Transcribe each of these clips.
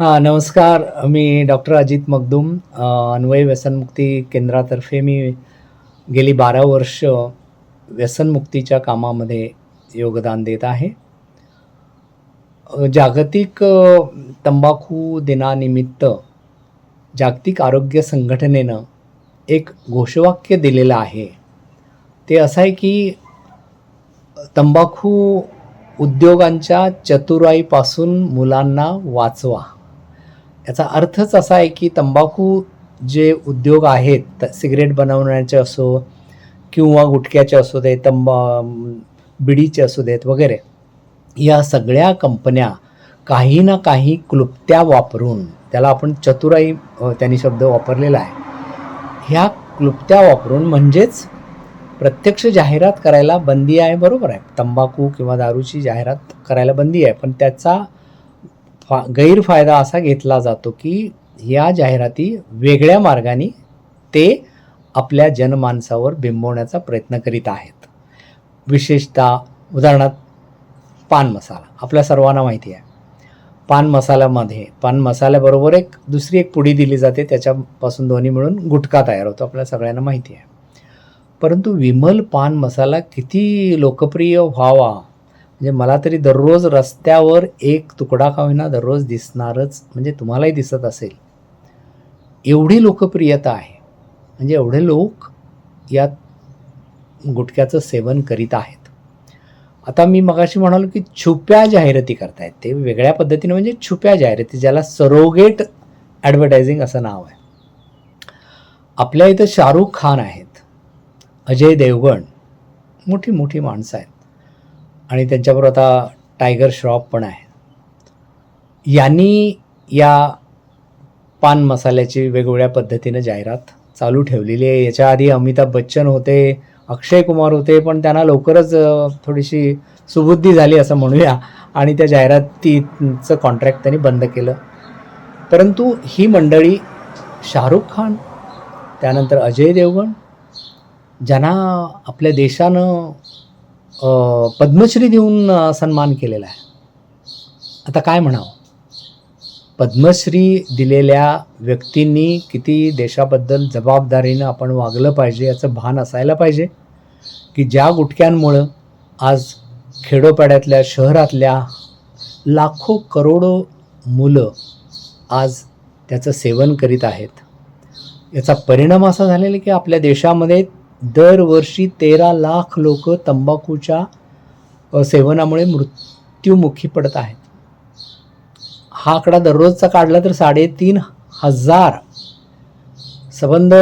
हां नमस्कार. मी डॉक्टर अजित मगदूम अन्वय व्यसनमुक्ती केंद्रातर्फे मी गेली बारा वर्ष व्यसनमुक्तीच्या कामामध्ये योगदान देत आहे. जागतिक तंबाखू दिनानिमित्त जागतिक आरोग्य संघटनेनं एक घोषवाक्य दिलेलं आहे. ते असं आहे की तंबाखू उद्योगांच्या चतुराईपासून मुलांना वाचवा. याचा अर्थच असा आहे की तंबाखू जे उद्योग आहेत त सिगरेट बनवण्याचे असो किंवा गुटख्याचे असू दे तंबा बिडीचे असू देत वगैरे या सगळ्या कंपन्या काही ना काही क्लुप्त्या वापरून त्याला आपण चतुराई त्यांनी शब्द वापरलेला आहे ह्या क्लुप्त्या वापरून म्हणजेच प्रत्यक्ष जाहिरात करायला बंदी आहे बरोबर आहे. तंबाखू किंवा दारूची जाहिरात करायला बंदी आहे पण त्याचा फा गैरफायदा असा घेतला जातो की या जाहिराती वेगळ्या मार्गाने ते आपल्या जनमानसावर बिंबवण्याचा प्रयत्न करीत आहेत. विशेषतः उदाहरणार्थ पान मसाला. आपल्या सर्वांना माहिती आहे. पान मसाल्यामध्ये पान मसाल्याबरोबर एक दुसरी एक पुडी दिली जाते त्याच्यापासून दोन्ही मिळून गुटखा तयार होतो आपल्या सगळ्यांना माहिती आहे. परंतु विमल पान मसाला किती लोकप्रिय व्हावा म्हणजे मला तरी दररोज रस्त्यावर एक तुकडा का होईना दररोज दिसणारच म्हणजे तुम्हालाही दिसत असेल. एवढी लोकप्रियता आहे. म्हणजे एवढे लोक या गुटख्याचं सेवन करीत आहेत. आता मी मगाशी म्हणालो की छुप्या जाहिराती करतायत. ते वेगळ्या पद्धतीने म्हणजे छुप्या जाहिराती ज्याला सरोगेट ॲडव्हर्टायझिंग असं नाव आहे. आपल्या इथं शाहरुख खान आहेत. अजय देवगण. मोठी मोठी माणसं आहेत. आणि त्यांच्याबरोबर आता टायगर श्रॉफ पण आहे. यांनी या पान मसाल्याची वेगवेगळ्या पद्धतीनं जाहिरात चालू ठेवलेली आहे. याच्या आधी अमिताभ बच्चन होते अक्षय कुमार होते पण त्यांना लवकरच थोडीशी सुबुद्धी झाली असं म्हणूया. आणि त्या जाहिरातीचं कॉन्ट्रॅक्ट त्यांनी बंद केलं. परंतु ही मंडळी शाहरुख खान त्यानंतर अजय देवगण ज्यांना आपल्या देशानं पद्मश्री देऊन सन्मान केलेला आहे. आता काय म्हणावं? पद्मश्री दिलेल्या व्यक्तींनी किती देशाबद्दल जबाबदारीनं आपण वागलं पाहिजे याचं भान असायला पाहिजे की ज्या गुटक्यांमुळं आज खेडोपाड्यातल्या शहरातल्या लाखो करोडो मुलं आज त्याचं सेवन करीत आहेत. याचा परिणाम असा झालेला की आपल्या देशामध्ये दरवर्षी तेरा लाख लोक तंबाखूच्या सेवनामुळे मृत्युमुखी पडत आहेत. हा आकडा दररोजचा काढला तर साडेतीन हजार सबंध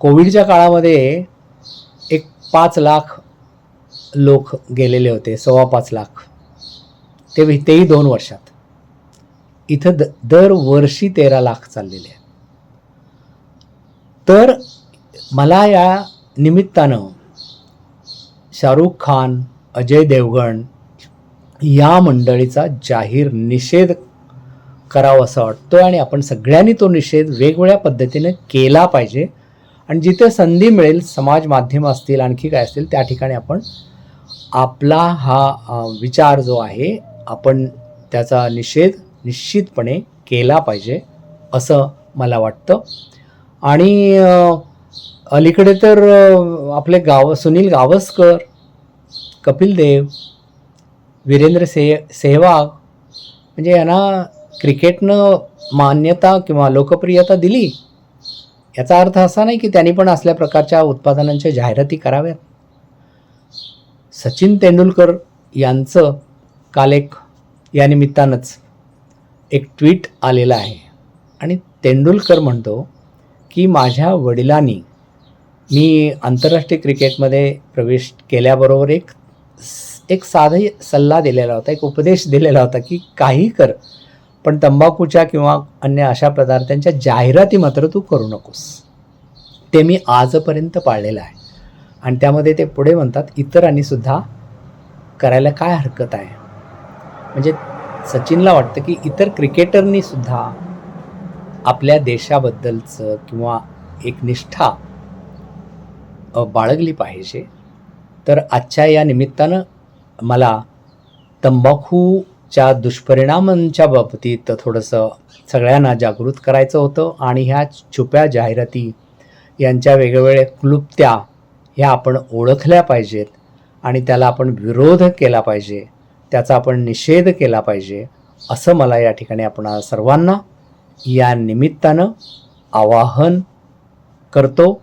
कोविडच्या काळामध्ये एक पाच लाख लोक गेलेले होते सव्वा पाच लाख. ते तेही दोन वर्षात. इथं द दरवर्षी तेरा लाख चाललेले आहेत. तर मला या निमित्तानं शाहरुख खान अजय देवगण या मंडळीचा जाहीर निषेध करावा असं वाटतो आणि आपण सगळ्यांनी तो निषेध वेगवेगळ्या पद्धतीने केला पाहिजे. आणि जिथे संधी मिळेल समाज माध्यम असतील आणखी काय असतील त्या ठिकाणी आपण आपला हा विचार जो आहे आपण त्याचा निषेध निश्चितपणे केला पाहिजे असं मला वाटतं. आणि अलीकडे तर आपले गाव सुनील गावस्कर कपिल देव वीरेंद्र से सेहवाग म्हणजे यांना क्रिकेटनं मान्यता किंवा लोकप्रियता दिली याचा अर्थ असा नाही की त्यांनी पण असल्या प्रकारच्या उत्पादनांच्या जाहिराती कराव्यात. सचिन तेंडुलकर यांचं काल एक यानिमित्तानंच एक ट्विट आलेलं आहे. आणि तेंडुलकर म्हणतो की माझ्या वडिलांनी मी आंतरराष्ट्रीय क्रिकेटमध्ये प्रवेश केल्याबरोबर एक एक साधा सल्ला दिलेला होता एक उपदेश दिलेला होता की काही कर पण तंबाखूच्या किंवा अन्य अशा पदार्थांच्या जाहिराती मात्र तू करू नकोस. ते मी आजपर्यंत पाळलेलं आहे. आणि त्यामध्ये ते पुढे म्हणतात इतरांनी सुद्धा करायला काय हरकत आहे? म्हणजे सचिनला वाटतं की इतर क्रिकेटरनी सुद्धा आपल्या देशाबद्दलचं किंवा एक निष्ठा बाळगली पाहिजे. तर आजच्या या निमित्तानं मला तंबाखूच्या दुष्परिणामांच्या बाबतीत थोडंसं सगळ्यांना जागृत करायचं होतं आणि ह्या छुप्या जाहिराती यांच्या वेगवेगळ्या क्लुप्त्या ह्या आपण ओळखल्या पाहिजेत आणि त्याला आपण विरोध केला पाहिजे त्याचा आपण निषेध केला पाहिजे असं मला या ठिकाणी आपण सर्वांना या निमित्तानं आवाहन करतो.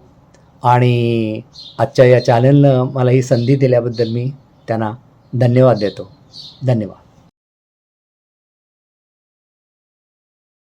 आणि आजच्या या चॅनलनं मला ही संधी दिल्याबद्दल मी त्यांना धन्यवाद देतो. धन्यवाद.